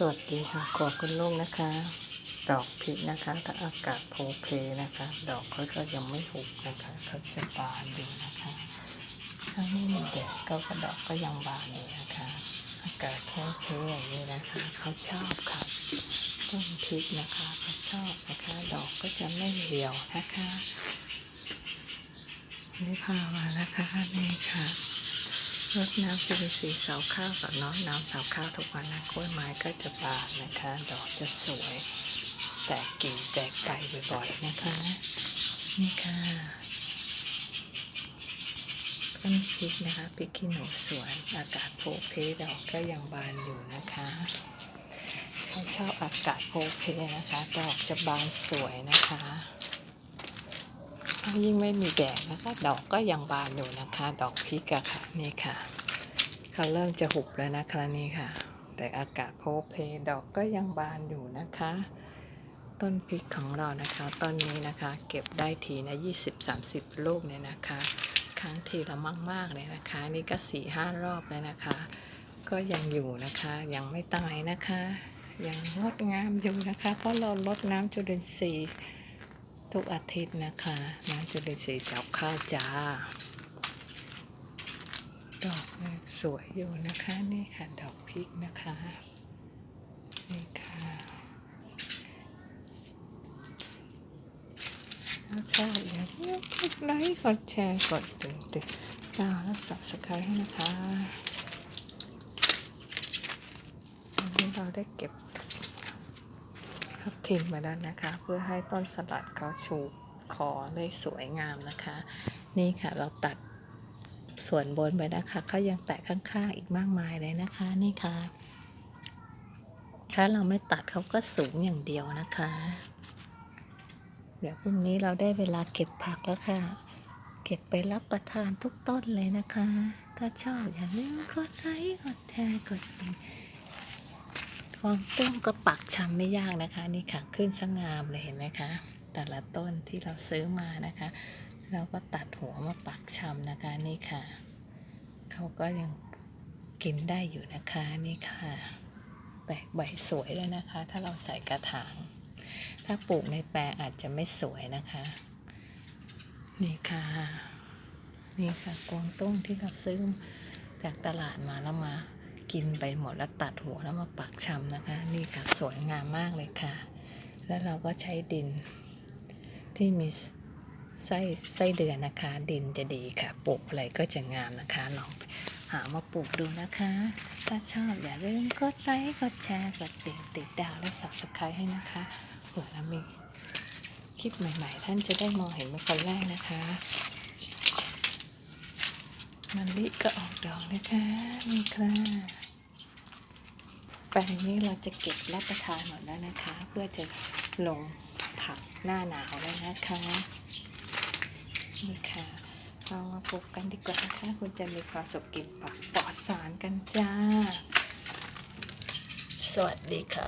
สวัสดีค่ะขอบคุณลูกนะคะ ดอกพริกนะคะ ถ้าอากาศโพเพนะคะ ดอกเขาก็ยังไม่หุบนะคะเขาจะบานอยู่นะคะถ้าไม่มีแดดก็กระดอกก็ยังบานอยู่นะคะ อากาศโพเพอย่างนี้นะคะเขาชอบค่ะต้นพริกนะคะเขาชอบนะคะ ดอกก็จะไม่เหี่ยวนะคะนี่พามานะคะนี่ค่ะ รดน้ำจุลินทรีย์เสาข้าวกับน้องน้ำเสาข้าวทุกวันนะกล้วยไม้ก็จะบานนะคะ ดอกจะสวย แตกกิ่งแตกใบบ่อยๆนะคะนี่ค่ะต้นพริกนะคะพริกขี้หนูสวนอากาศโพเพดอกก็ยังบานอยู่นะคะเขาชอบอากาศโพเพนะคะ ดอกจะบานสวยนะคะ ยิ่งไม่มีแดดนะคะ ดอกก็ยังบานอยู่นะคะ ดอกพริกอะค่ะนี่ค่ะเขาเริ่มจะหุบแล้วนะคะนี่ค่ะ แต่อากาศโพเพดอกก็ยังบานอยู่นะคะ ต้นพริกของเรานะคะต้นนี้นะคะ เก็บได้ทีนะ20-30 ลูกเนี่ยนะคะ ครั้งทีละมากๆเลยนะคะ นี่ก็สี่ห้ารอบแล้วนะคะ ก็ยังอยู่นะคะยังไม่ตายนะคะ ยังงดงามอยู่นะคะ เพราะเราลดน้ำจุลินทรีย์ ทุกอาทิตย์นะคะน้ำจุลินทรีย์จับข้าวจ้า ดอกสวยอยู่นะคะนี่ค่ะดอกพริกนะคะนี่ค่ะถ้าชอบอย่างนี้กดไลค์กดแชร์กดติดติดตามและสับสไครให้นะคะวันนี้เราได้เก็บ ทับทิมมาแล้วนะคะ เพื่อให้ต้นสลัดเขาชูคอได้สวยงามนะคะ นี่ค่ะเราตัดส่วนบนไปนะคะเขายังแตกข้างๆอีกมากมายเลยนะคะ นี่ค่ะ ถ้าเราไม่ตัดเขาก็สูงอย่างเดียวนะคะ เดี๋ยวพรุ่งนี้เราได้เวลาเก็บผักแล้วค่ะ เก็บไปรับประทานทุกต้นเลยนะคะ ถ้าชอบอย่าลืมกดไลค์กดแชร์กดติด ฟองต้มก็ปักชำไม่ยากนะคะ นี่ค่ะขึ้นสงามเลยเห็นไหมคะ แต่ละต้นที่เราซื้อมานะคะ เราก็ตัดหัวมาปักชำนะคะนี่ค่ะ เขาก็ยังกินได้อยู่นะคะนี่ค่ะแตกใบสวยเลยนะคะ ถ้าเราใส่กระถาง ถ้าปลูกในแปลงอาจจะไม่สวยนะคะ นี่ค่ะ นี่ค่ะกวางตุ้งที่เราซื้อจากตลาดมาแล้วมา กินไปหมดแล้วตัดหัวแล้วมาปักชำนะคะ นี่ค่ะสวยงามมากเลยค่ะ แล้วเราก็ใช้ดินที่มีไส้ไส้เดือนนะคะ ดินจะดีค่ะปลูกอะไรก็จะงามนะคะลองหามาปลูกดูนะคะ ถ้าชอบอย่าลืมกดไลค์กดแชร์กดติดติดดาวและ subscribe ให้นะคะเผื่อเรามีคลิปใหม่ ๆ ท่านจะได้มองเห็นเป็นคนแรกนะคะ มันลิก็ออกดอกนะคะนี่ค่ะแปลงนี้เราจะเก็บรับประทานหมดแล้วนะคะ เพื่อจะลงผักหน้าหนาวแล้วนะคะนี่ค่ะเรามาปลูกกันดีกว่านะคะคุณจะมีความสุขกินผักปลอดสารกันจ้า สวัสดีค่ะ